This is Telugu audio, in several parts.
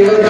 Gracias.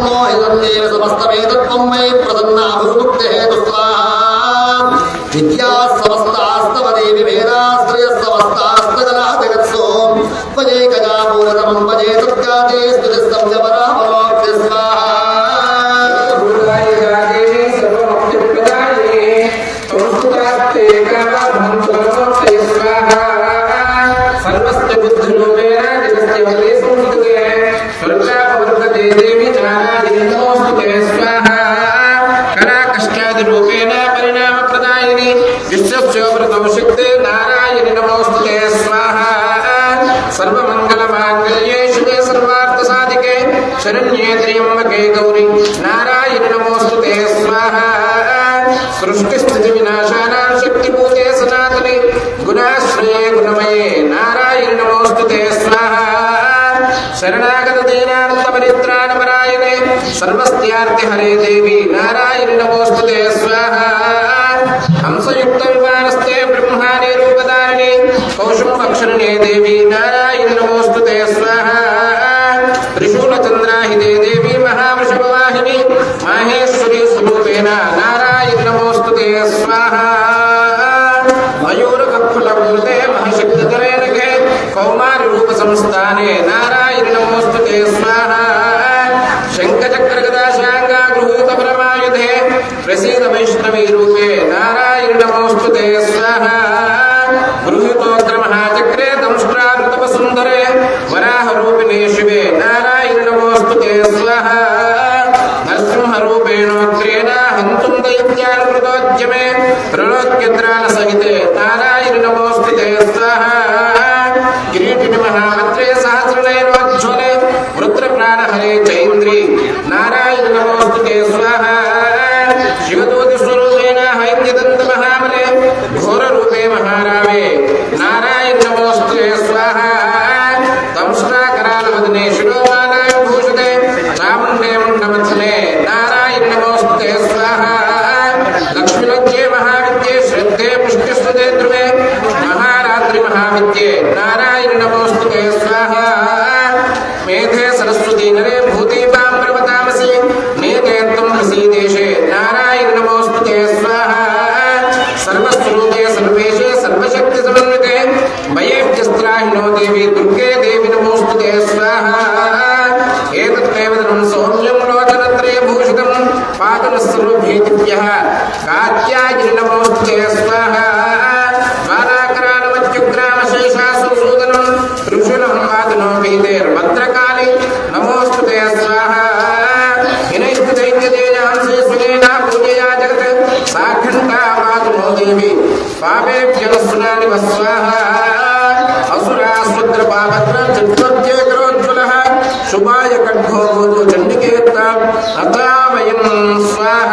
নয় বাস্তবে సర్వమంగళ మాంగళ్యే శుభే సర్వార్థ సాధికే శరణ్యే త్ర్యంబకే గౌరి. నారాయణి నమోస్తుతే స్వాహా. సృష్టి స్థితి వినాశానాం శక్తి పూజే సనాతని. గుణాశ్రయే గుణమయే. నారాయణి నమోస్తుతే స్వాహా. శరణాగత దీనానంద పరిత్రాణ పరాయణే సర్వస్యార్తి హరే దేవి నారాయణి నమోస్తుతే స్వాహా. హంసయుక్త విమానస్తే బ్రహ్మాణి దేవి దేవి మహావృషభవాహిని. మాహేశ్వరి స్వరూపేణ దుర్గే దేవి నమోస్తుతే స్వాహ. ఏతత్వేవదనం సౌమ్యం లోచనత్రయ భూషితం పాదన సర్వభీతిభ్యః కాత్యాయని నమోస్తుతే స్వాహ. బాలాకరాణమత్యుగ్రామశేషాసు త్రిశూలం పాదనో భీతేర్భద్రకాళి నమోస్తుతే స్వాహా. హినైస్తు దైత్యదేజాంసే చంద్రపాభద్ర చతుర్థ్యేకరోజ్వల శుభాయ ఖడ్గోభూతో చండికేత అతామయం స్వాహ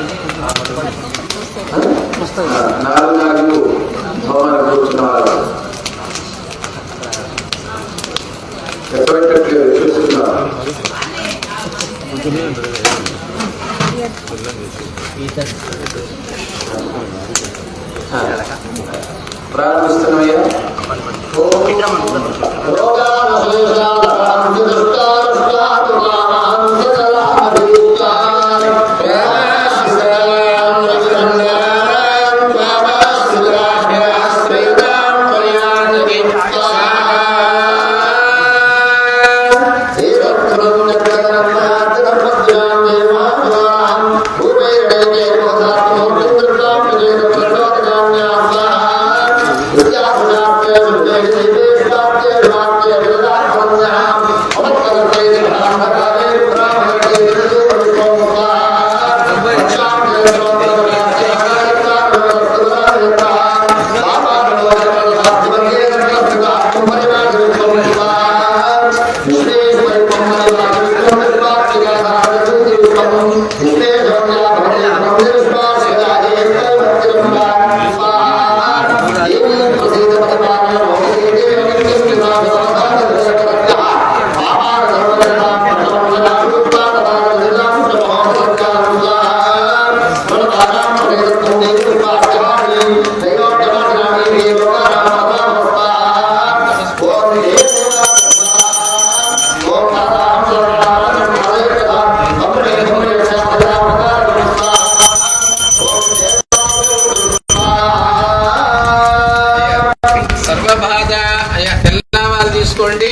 నాలుగు భవనాలు కూర్చున్న వాళ్ళు ఎక్కడెక్కట్లేదు చూస్తున్నారు ఆ, సర్వబాధ అయ్యా తెల్లవారు తీసుకోండి.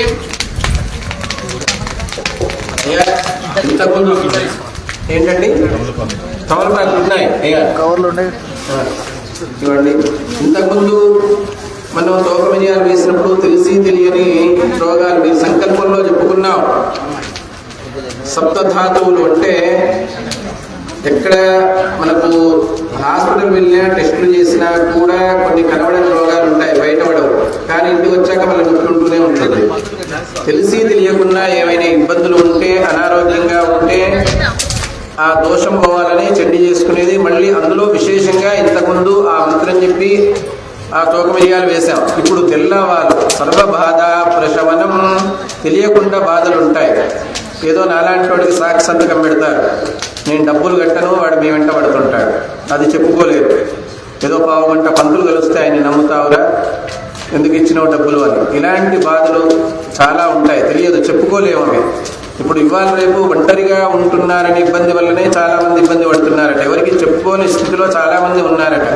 అయ్యా ఇంతకుముందు ఏంటండి? ఉన్నాయి. అయ్యా. కవర్లు ఉన్నాయి చూడండి. ఇంతకుముందు మనం తోక విజయాలు వేసినప్పుడు తెలిసి తెలియని రోగాలు మీ సంకల్పంలో చెప్పుకున్నాం. సప్తధాతువులు అంటే ఎక్కడ మనకు హాస్పిటల్ వెళ్ళినా టెస్టులు చేసినా కూడా కొన్ని కనబడని రోగాలు ఉంటాయి బయటపడవు. కానీ ఇంటికి వచ్చాక మనకు గుర్తుంటూనే ఉంటుంది. తెలిసి తెలియకుండా ఏమైనా ఇబ్బందులు ఉంటే అనారోగ్యంగా ఉంటే ఆ దోషం పోవాలని చెడ్డి చేసుకునేది. మళ్ళీ అందులో విశేషంగా ఇంతకుముందు ఆ మంత్రం చెప్పి ఆ తోక మిరియాలు వేశాం. ఇప్పుడు తెల్లవారు సర్వబాధ ప్రశమనం తెలియకుండా బాధలు ఉంటాయి ఏదో నాలాంటి వాడికి సాక్షి సంతకం పెడతారు. నేను డబ్బులు కట్టను వాడు మీ వెంట పడుతుంటాడు. అది చెప్పుకోలేరు ఏదో పావుగంట పంతులు కలిస్తే ఆయన నమ్ముతావురా? ఎందుకు ఇచ్చినావు డబ్బులు అని. ఇలాంటి బాధలు చాలా ఉంటాయి. తెలియదు చెప్పుకోలేము అవి. ఇప్పుడు ఇవాళ రేపు ఒంటరిగా ఉంటున్నారనే ఇబ్బంది వల్లనే చాలా మంది ఇబ్బంది పడుతున్నారట. ఎవరికి చెప్పుకోని స్థితిలో చాలా మంది ఉన్నారట.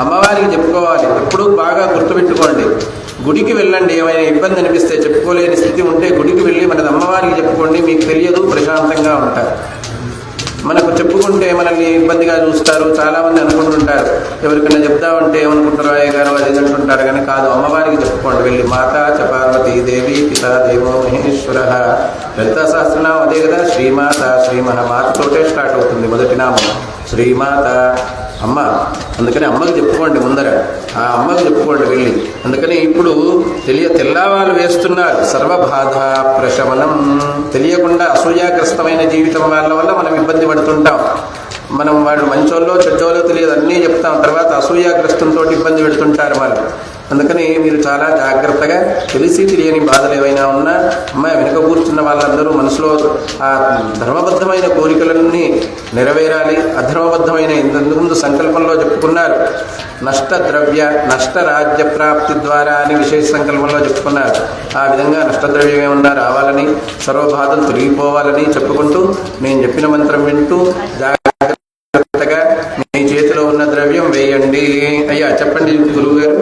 అమ్మవారికి చెప్పుకోవాలి. ఎప్పుడు బాగా గుర్తుపెట్టుకోండి. గుడికి వెళ్ళండి. ఏమైనా ఇబ్బంది అనిపిస్తే చెప్పుకోలేని స్థితి ఉంటే గుడికి వెళ్ళి మనది అమ్మవారికి చెప్పుకోండి. మీకు తెలియదు ప్రశాంతంగా ఉంటారు. మనకు చెప్పుకుంటే మనల్ని ఇబ్బందిగా చూస్తారు చాలామంది అనుకుంటుంటారు. ఎవరికైనా చెప్దామంటే ఏమనుకుంటారు అయ్య గారు అది అంటుంటారు కానీ కాదు. అమ్మవారికి చెప్పుకోండి. వెళ్ళి మాత చ పార్వతీ దేవి పితా దేవో మహేశ్వర. లలితా సహస్రనామం అదే కదా? శ్రీమాత శ్రీమహ మాతతోటే స్టార్ట్ అవుతుంది మొదటి నామం. శ్రీమాత అమ్మ. అందుకని అమ్మకి చెప్పుకోండి ముందర. ఆ అమ్మకి చెప్పుకోండి వెళ్ళి. అందుకని ఇప్పుడు తెలియ తెల్లవారు వేస్తున్నారు. సర్వబాధ ప్రశమనం. తెలియకుండా అసూయాగ్రస్తమైన జీవితం వాళ్ళ వల్ల మనం ఇబ్బంది పడుతుంటాం. మనం వాళ్ళు మంచోళ్ళో చెడ్డోళ్ళో తెలియదు. అన్నీ చెప్తాం. తర్వాత అసూయాగ్రస్తంతో ఇబ్బంది పెడుతుంటారు వాళ్ళు. అందుకని మీరు చాలా జాగ్రత్తగా తెలిసి తెలియని బాధలు ఏవైనా ఉన్నా అమ్మాయి వెనుక కూర్చున్న వాళ్ళందరూ మనసులో ఆ ధర్మబద్ధమైన కోరికలన్నీ నెరవేరాలి. అధర్మబద్ధమైన ఇంతకుముందు సంకల్పంలో చెప్పుకున్నారు. నష్ట ద్రవ్య నష్ట రాజ్య ప్రాప్తి ద్వారా అని విశేష సంకల్పంలో చెప్పుకున్నారు. ఆ విధంగా నష్టద్రవ్యం ఏమన్నా రావాలని సర్వబాధలు తొలగిపోవాలని చెప్పుకుంటూ నేను చెప్పిన మంత్రం వింటూ జాగ్రత్త చేయండి. అయ్యా చెప్పండి గురువు గారు